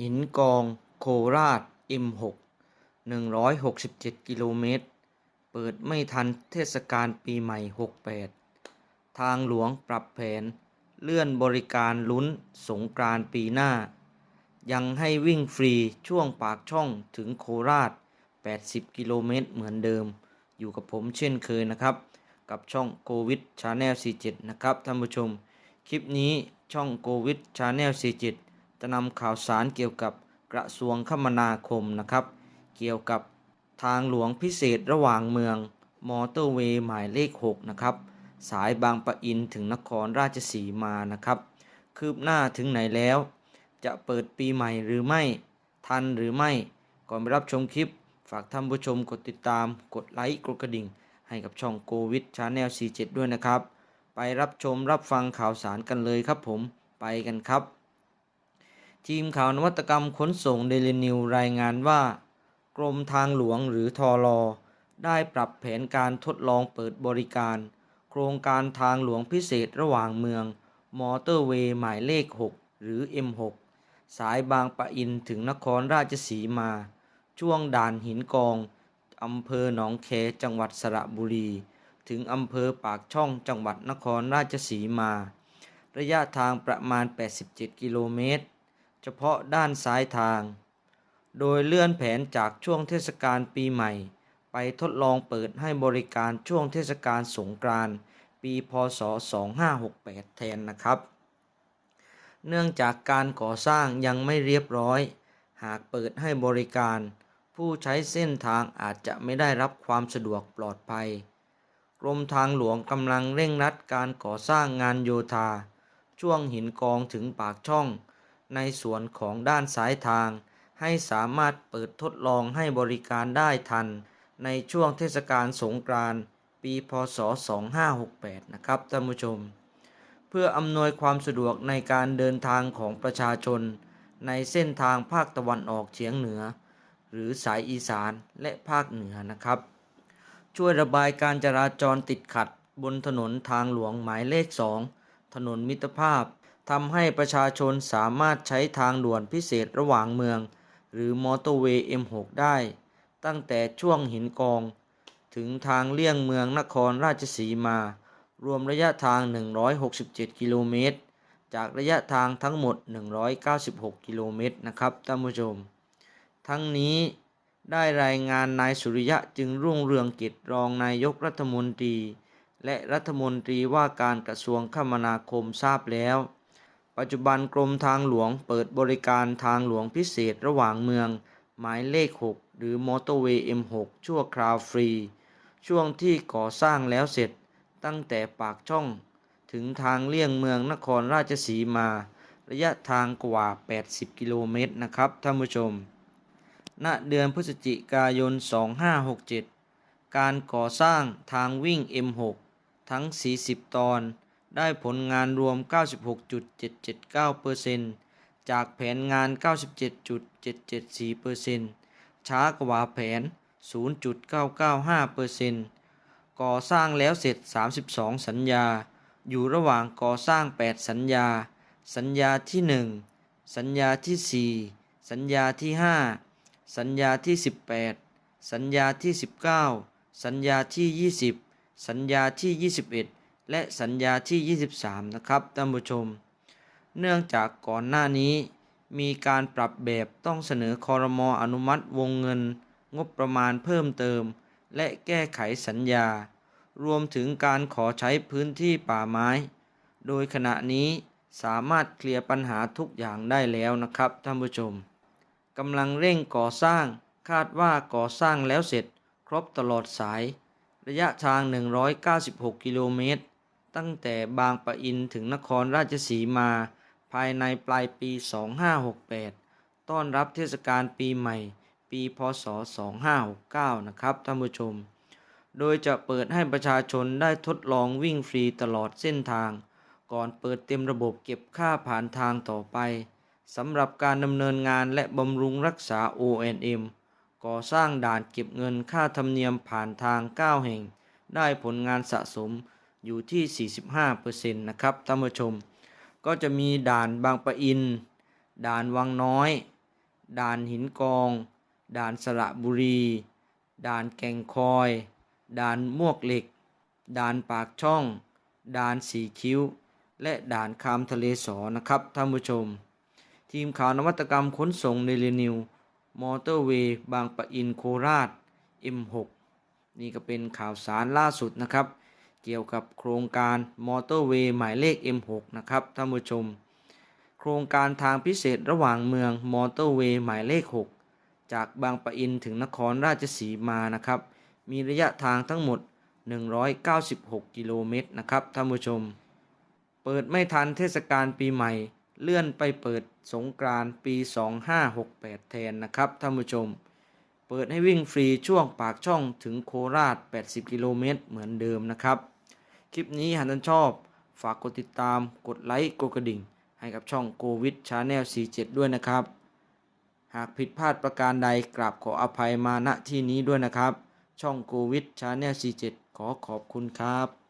หินกองโคราช M6 167 กิโลเมตร เปิดไม่ทันเทศกาลปีใหม่ 68 ทางหลวงปรับแผน เลื่อนบริการลุ้นสงกรานปีหน้า ยังให้วิ่งฟรีช่วงปากช่องถึงโคราช 80 กิโลเมตรเหมือนเดิม อยู่กับผมเช่นเคยนะครับ กับช่องโควิดชาแนล47 นะครับท่านผู้ชม คลิปนี้ช่องโควิดชาแนล47 จะนำข่าวสารเกี่ยวกับกระทรวงคมนาคมนะครับ เกี่ยวกับทางหลวงพิเศษระหว่างเมืองมอเตอร์เวย์หมายเลข 6 นะครับ สายบางปะอินถึงนครราชสีมานะครับ คืบหน้าถึงไหนแล้ว จะเปิดปีใหม่หรือไม่ทันหรือไม่ก่อนไปรับชมคลิป ฝากท่านผู้ชมกดติดตามกดไลค์กดกระดิ่ง ให้กับช่องโควิดชาแนล47 ด้วยนะครับ ไปรับชมรับฟังข่าวสารกันเลยครับผมไปกันครับ ทีมข่าวนวัตกรรมขนส่งเดลินิวรายงานว่า กรมทางหลวงหรือทอรอได้ปรับแผนการทดลองเปิดบริการ โครงการทางหลวงพิเศษระหว่างเมือง มอเตอร์เวย์หมายเลข 6 หรือ M6 สายบางปะอินถึงนครราชสีมา ช่วงด่านหินกองอำเภอหนองแคจังหวัดสระบุรี ถึงอำเภอปากช่องจังหวัดนครราชสีมา ระยะทางประมาณ 87 กิโลเมตร เฉพาะด้านซ้ายทาง โดยเลื่อนแผนจากช่วงเทศกาลปีใหม่ ไปทดลองเปิดให้บริการช่วงเทศกาลสงกรานต์ปีพศ 2568 แทนนะครับ เนื่องจากการก่อสร้างยังไม่เรียบร้อย หากเปิดให้บริการ ผู้ใช้เส้นทางอาจจะไม่ได้รับความสะดวกปลอดภัย กรมทางหลวงกำลังเร่งรัดการก่อสร้างงานโยธา ช่วงหินกองถึงปากช่อง ในส่วนของด้านซ้ายทาง ให้สามารถเปิดทดลองให้บริการได้ทัน ในช่วงเทศกาลสงกรานต์ปีพศ 2568 นะครับท่านผู้ชม เพื่ออำนวยความสะดวกในการเดินทางของประชาชน ในเส้นทางภาคตะวันออกเฉียงเหนือ หรือสายอีสานและภาคเหนือนะครับ ช่วยระบายการจราจรติดขัดบนถนนทางหลวงหมายเลข 2 ถนนมิตรภาพ ทำให้ประชาชนสามารถใช้ทางด่วนพิเศษระหว่างเมือง หรือมอเตอร์เวย์ M6 ได้ ตั้งแต่ช่วงหินกอง ถึงทางเลี่ยงเมืองนครราชสีมา รวมระยะทาง 167 กิโลเมตร จากระยะทางทั้งหมด 196 กิโลเมตรนะครับท่านผู้ชม ทั้งนี้ได้รายงานนายสุริยะจึงรุ่งเรืองกิจรองนายกรัฐมนตรี และรัฐมนตรีว่าการกระทรวงคมนาคมทราบแล้ว ปัจจุบันกรมทางหลวงเปิดบริการทางหลวงพิเศษระหว่างเมือง หมายเลข 6 หรือมอเตอร์เวย์ M6 ชั่วคราวฟรี ช่วงที่ก่อสร้างแล้วเสร็จตั้งแต่ปากช่อง ถึงทางเลี่ยงเมืองนครราชสีมา ระยะทางกว่า 80 กิโลเมตรนะครับท่านผู้ชม ณ เดือนพฤศจิกายน 2567 การก่อสร้างทางวิ่ง M6 ทั้ง 40 ตอน ได้ผลงานรวม 96.779%จากแผนงาน 97.774%ช้ากว่าแผน 0.995%ก่อสร้างแล้วเสร็จ 32 สัญญา อยู่ระหว่างก่อสร้าง 8 สัญญา สัญญาที่ 1 สัญญาที่ 4 สัญญาที่ 5 สัญญาที่ 18 สัญญาที่ 19 สัญญาที่ 20 สัญญาที่ 21 และสัญญาที่ 23 นะครับท่านผู้ชม เนื่องจากก่อนหน้านี้ มีการปรับแบบต้องเสนอคอรมออนุมัติวงเงิน งบประมาณเพิ่มเติม และแก้ไขสัญญา รวมถึงการขอใช้พื้นที่ป่าไม้ โดยขณะนี้สามารถเคลียร์ปัญหาทุกอย่างได้แล้วนะครับท่านผู้ชมกำลังเร่งก่อสร้างคาดว่าก่อสร้างแล้วเสร็จ ครบตลอดสาย ระยะทาง 196 กิโลเมตร ตั้งแต่บางปะอินถึงนครราชสีมา ภายในปลายปี 2568 ต้อนรับเทศกาลปีใหม่ ปีพศ 2569 นะครับท่านผู้ชม โดยจะเปิดให้ประชาชนได้ทดลองวิ่งฟรีตลอดเส้นทาง ก่อนเปิดเต็มระบบเก็บค่าผ่านทางต่อไปสำหรับการดำเนินงานและบำรุงรักษา O&M ก่อสร้างด่านเก็บเงินค่าธรรมเนียมผ่านทาง 9 แห่ง ได้ผลงานสะสม อยู่ที่ 45%นะครับท่านผู้ชม ก็จะมีด่านบางปะอิน ด่านวังน้อย ด่านหินกอง ด่านสระบุรี ด่านแก่งคอย ด่านมวกเหล็ก ด่านปากช่อง ด่านสีคิ้ว และด่านคามทะเลสอนะครับท่านผู้ชม ทีมข่าวนวัตกรรมขนส่งเดลินิวมอเตอร์เวย์บางปะอินโคราช M6 นี่ก็เป็นข่าวสารล่าสุดนะครับ เกี่ยวกับโครงการมอเตอร์เวย์หมายเลข M6 นะครับท่านผู้ชม โครงการทางพิเศษระหว่างเมืองมอเตอร์เวย์หมายเลข 6 จากบางปะอินถึงนครราชสีมานะครับ มีระยะทางทั้งหมด 196 กิโลเมตรนะครับท่านผู้ชม เปิดไม่ทันเทศกาลปีใหม่ เลื่อนไปเปิดสงกรานต์ปี 2568 แทนนะครับท่านผู้ชมเปิดให้วิ่งฟรีช่วงปากช่องถึงโคราช 80 กิโลเมตรเหมือนเดิมนะครับ คลิปนี้หากท่านชอบ ฝากกดติดตาม กดไลค์ กดกระดิ่ง ให้กับช่องโควิดชาแนล47 ด้วยนะครับ หากผิดพลาดประการใดกราบขออภัยมาณที่นี้ด้วยนะครับ ช่องโควิดชาแนล47 ขอขอบคุณครับ